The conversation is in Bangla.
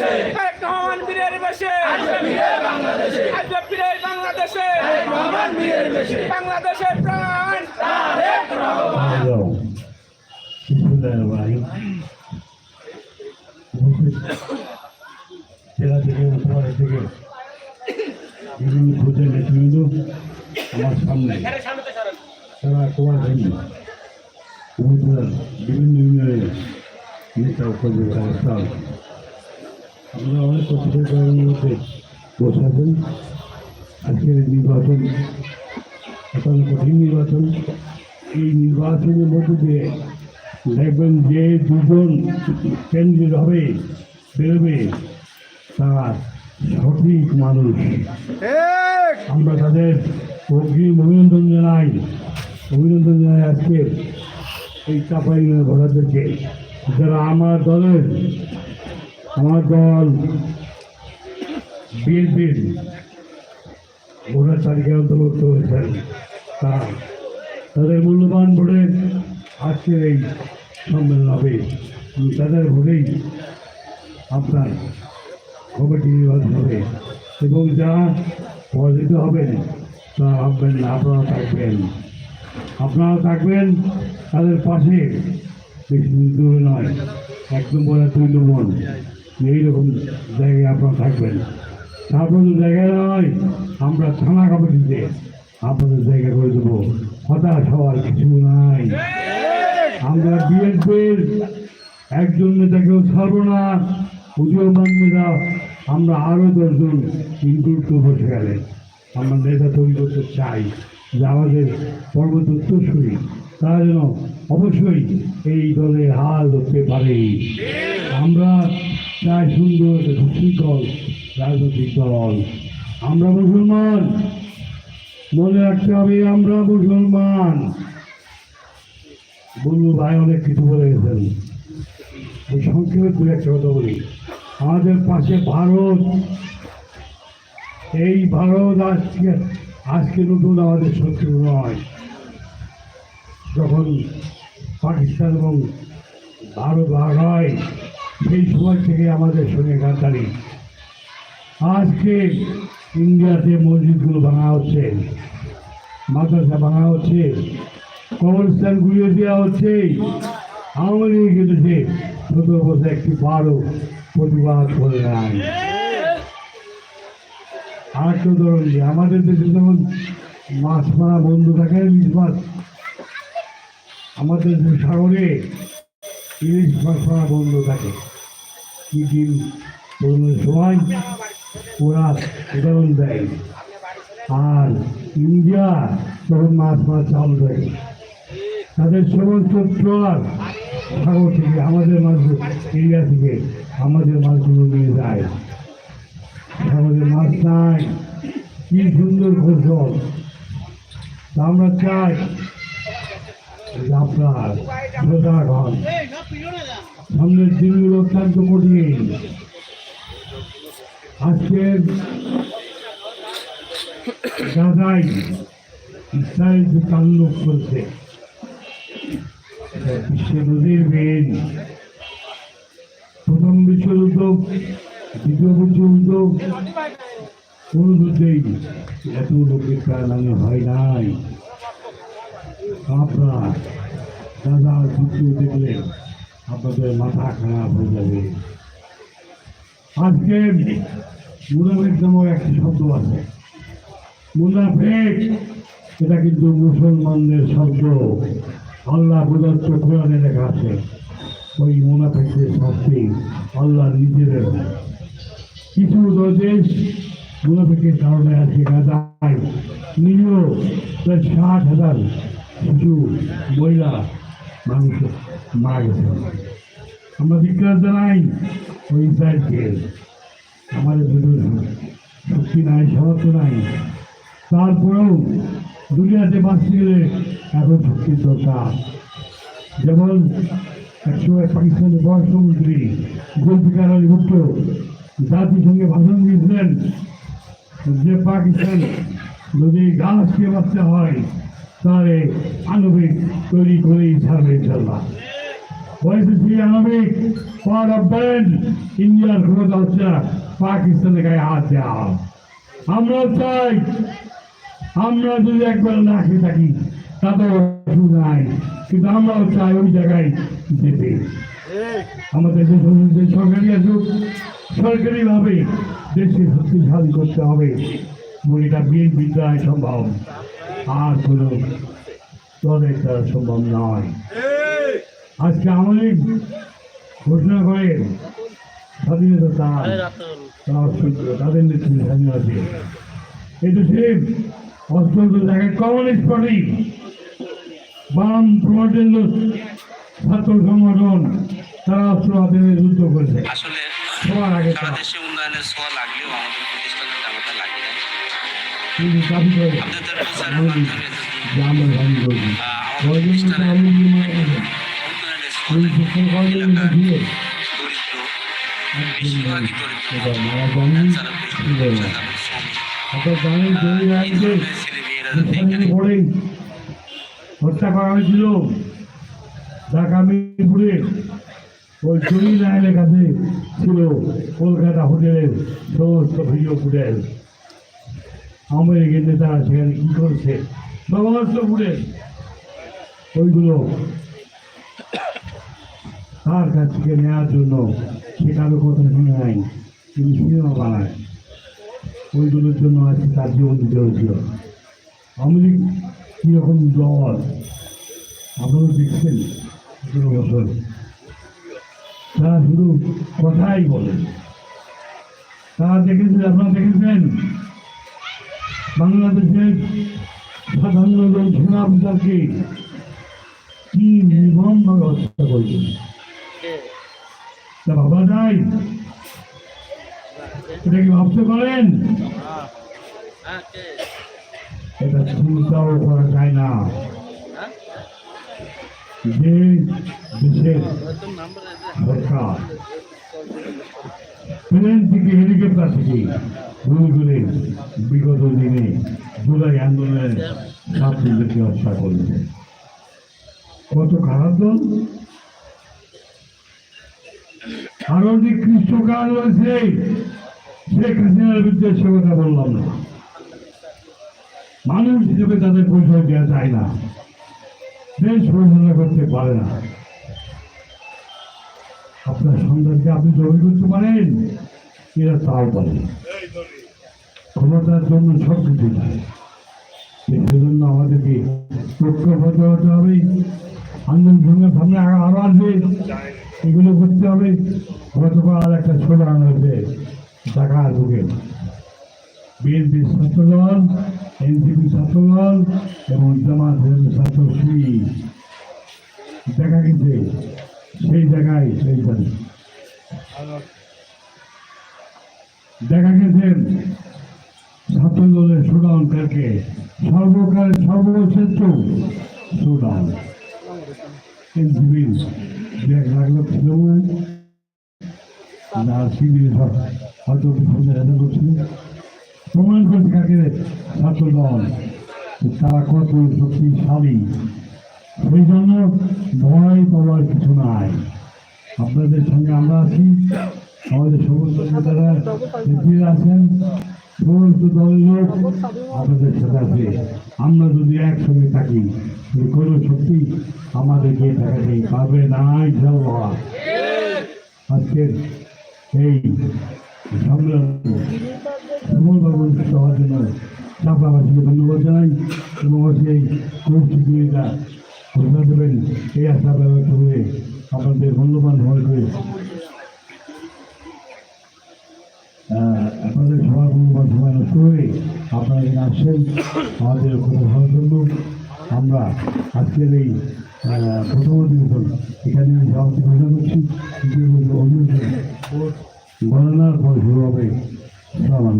বাংলাদেশে। তারেক রহমান বীরের বেশে। আসবে ফিরে বাংলাদেশে। আসবে ফিরে বাংলাদেশে। তারেক রহমান বীরের বেশে। বাংলাদেশের প্রাণ। তারেক রহমান। হ্যালো বিসমুল্লাহির উপস্থিত জেলা থেকে উপহার থেকে বিভিন্ন ভোটের নেতৃবৃন্দ আমার সামনে তারা তোমার জন্য বিভিন্ন ইউনিয়নের নেতা ব্যবস্থা আমরা অনেক কষ্টের মধ্যে বসে আছেন। আজকের নির্বাচন এখন কঠিন নির্বাচন। এই নির্বাচনের মধ্যে দিয়ে দেখবেন যে দুজন কেন্দ্রিত হবে বেরোবে তারা সঠিক মানুষ। আমরা তাদের অগ্রিম অভিনন্দন জানাই। অভিনন্দন জানাই আজকে এই চাপাই ভোটারদেরকে। যারা আমার দলের আমার দল বিএনপির ভোটার তালিকায় অন্তর্ভুক্ত হয়েছেন তারা। তাদের মূল্যবান ভোটে আজকের এই সম্মেলন হবে। তাদের ভোটেই আপনার কমিটি নির্বাচন হবে। এবং যা পরাজিত হবেন, তা ভাববেন না আপনারা থাকবেন। আপনারা থাকবেন, তাদের পাশে, বেশি দূরে নয়, এক নম্বর দুই নম্বর। এইরকম জায়গায় আপনারা থাকবেন। তারপর জায়গায় নয় আমরা থানা কমিটিতে আপনাদের জায়গা করে দেবো। হতাশ হওয়ার কিছু নাই। আমরা বিএনপির একজন নেতাকেও ছাড়বো না। উদীয়মান নেতা, আমরা আরও দশজন ইনক্লুড করে বসে গেলেন আমরা নেতা তৈরি করতে চাই যে আমাদের পরবর্তী উত্তরসূরি তারা যেন অবশ্যই এই দলের হাল ধরতে পারে। আমরা চাই সুন্দর একটা সুশৃঙ্খল রাজনৈতিক দল। আমরা মুসলমান। মনে রাখতে হবে, আমরা মুসলমান। বন্ধু ভাই অনেক কিছু বলে গেছেন। এই সংক্ষেপে দু একটা কথা বলি। আমাদের পাশে ভারত। এই ভারত আজকে আজকে নতুন আমাদের শত্রু নয়। যখন পাকিস্তান এবং ভারত ভাগ হয় সেই সময় থেকে আমাদের সঙ্গে গাদ্দারি আজকে ইন্ডিয়াতে মসজিদগুলো ভাঙা হচ্ছে, মাদ্রাসা ভাঙা হচ্ছে কবরস্থান গুলিয়ে দেওয়া হচ্ছে। আওয়ামী লীগ সে ছোট বসে একটি বারো প্রতিবাদ করে নাই। আর তো ধরুন যে আমাদের দেশে যেমন মাছ মারা বন্ধ থাকে আমাদের সাগরে ইলিশ মাছ বন্ধ থাকে। কি দিন সময় ওরা উদাহরণ দেয়। আর ইন্ডিয়া তখন মাছ মাছ চাল দেয়, তাদের সমস্ত ট্রলার সাগর থেকে, আমাদের মাছ এরিয়া থেকে, আমাদের মাছগুলো নিয়ে যায়। আমাদের মাছ নাই। কি সুন্দর ফসল আমরা চাই আপনার হন সামনের দিনগুলো অত্যন্ত কঠিন। আজকের গাজাই ইসরায়েল যে তাল্লুক করছে বিশ্বের নদীর বেন প্রথম বিশ্বযুদ্ধ, দ্বিতীয় বিশ্বযুদ্ধ, কোন যুদ্ধেই এত লোকের প্রাণহানি হয় নাই। দাদা আপনাদের মাথা খারাপ হয়ে যাবে। আজকে মুনাফেক একটি শব্দ আছে। মুনাফেক এটা কিন্তু মুসলমানদের শব্দ। আল্লাহ প্রদত্ত কোরআনে লেখা আছে, ওই মুনাফেকের শাস্তি আল্লাহ নিজেদের কিছু দেশ মুনাফেকের কারণে আছে গাদায় নিয়েও প্রায় ষাট হাজার শিশু মহিলা, মানুষ মারা গেছে আমরা বিজ্ঞান জানাই ওই ইসরায়েলকে আমাদের শুধু শক্তি নাই, সামর্থ্য নাই। তারপরেও দুনিয়াতে বাঁচতে গেলে এখন শক্তির দরকার। যেমন একসময় পাকিস্তানের পররাষ্ট্রমন্ত্রী জুলফিকার আলী ভুট্টো জাতিসংঘে ভাষণ দিয়েছিলেন যে পাকিস্তান যদি গাছকে বাঁচতে হয় তাহলে আণবিক তৈরি করেই ছাড়বে ইনশাল্লাহ বলেছি আমি পর অব্যান ইন্ডিয়ার ক্ষমতা হচ্ছে পাকিস্তানের গায়ে হাত দেওয়া আমরা চাই, আমরা যদি একবার না খেয়ে থাকি নাই। কিন্তু আমরাও চাই ওই জায়গায় যেতে। আমাদের সরকারি আসুক, সরকারিভাবে দেশকে শক্তিশালী করতে হবে। এটা বিএনপি দ্বারাই সম্ভব। আর কোনো দলের দ্বারা সম্ভব নয়। আজকে আমাদের ঘোষণা করে স্বাধীনতা তার তাদের নেতৃত্বে স্বাধীন আছে এই অত্যন্ত জায়গায় কমিউনিস্ট পার্টি বাম প্রমোটেন্ড ছাত্র সংগঠন তারা অস্ত্র হাতে যুদ্ধ করেছে। সবার আগে সারা দেশে উন্নয়নের ছোঁয়া লাগলেও আমি হত্যা করা হয়েছিল। ঢাকা মিরপুরে ওই আইনের কাছে ছিল। কলকাতা হোটেলের সমস্ত ভিডিও ফুটেজ। আমেরিকান নেতারা সেখানে কি করছে? সমস্ত ফুটেজ ওইগুলো তার কাছ থেকে নেওয়ার জন্য সে কারও কথা শুনে নাই, তিনি সিনেমা বানায়। ওইগুলোর জন্য আজকে তার জীবন দিতে হয়েছিল। আওয়ামী লীগ কীরকম দল? আপনারা দেখছেন বছর। তারা শুধু কথাই বলে। তারা দেখেছেন আপনারা দেখেছেন? বাংলাদেশের সাধারণ লোক সেনাবিতারকে কি নির্মমভাবে হত্যা করবেন? তা ভাবা যায়? এটা কি ভাবতে পারেন? এটা চিন্তাও করা যায় না। যে দেশের সরকার প্লেন থেকে হেলিকপ্টার থেকে গুলি বিগত দিনে জুলাই আন্দোলনের ছাত্রদেরকে হত্যা করেছে কত খারাপ দল? আরও যে কৃষ্ণকাল রয়েছে। শেখ হাসিনার বিরুদ্ধে সে কথা বললাম না। মানুষ হিসেবে তাদের পরিচয় দেওয়া যায় না। দেশ পরিচালনা করতে পারে না। আপনার সন্তানকে আপনি জমি করতে পারেন, এরা তাও পারে ক্ষমতার জন্য সব কিছু পারে সেজন্য আমাদেরকে ঐক্যবদ্ধ হতে হবে। আন্দোলন সঙ্গে সামনে আরও আসবে। এগুলো করতে হবে। গতকাল একটা স্লোগান হয়েছে ঢাকা ঢুকে বিএনপি ছাত্রদল এনসিপি ছাত্রদল এবং জামাত ছাত্র শিবির। দেখা গেছে, সেই জায়গায় সেই দেখা গেছে দলের সুডাউনকারকে সর্বকালের সর্বশ্রেষ্ঠ সুডাউন এনসিপির ব্যাগ লাগল ছিল না শিবির হয়তো বিপদে হেঁটে করছিল প্রমাণ করতে কাকে ছাত্র তারা কত শক্তিশালী? সেই জন্য ভয় পাওয়ার কিছু নাই। আপনাদের সঙ্গে আমরা আছি। আমাদের সমস্ত নেতারা আছেন। সমস্ত দলের লোক আপনাদের সাথে আছে। আমরা যদি একসঙ্গে থাকি কোনো শক্তি আমাদেরকে ঠেকাতে পারবে না ইনশাল্লাহ আজকের এই সম্মেলন সুমনবাবু সবার জন্য চাপাবাসীকে ধন্যবাদ জানাই এবং সেই ঘোষণা দেবেন এই আশা ব্যবহার করে আপনাদের মূল্যবান সময় করে করে আপনারা আসেন, আমাদের কথা জন্য আমরা আজকের এই প্রথম অধিবেশন এখানে আমি সভাপতি ঘোষণা করছি। দ্বিতীয় অধিবেশন গণনার পর শুরু হবে সালাম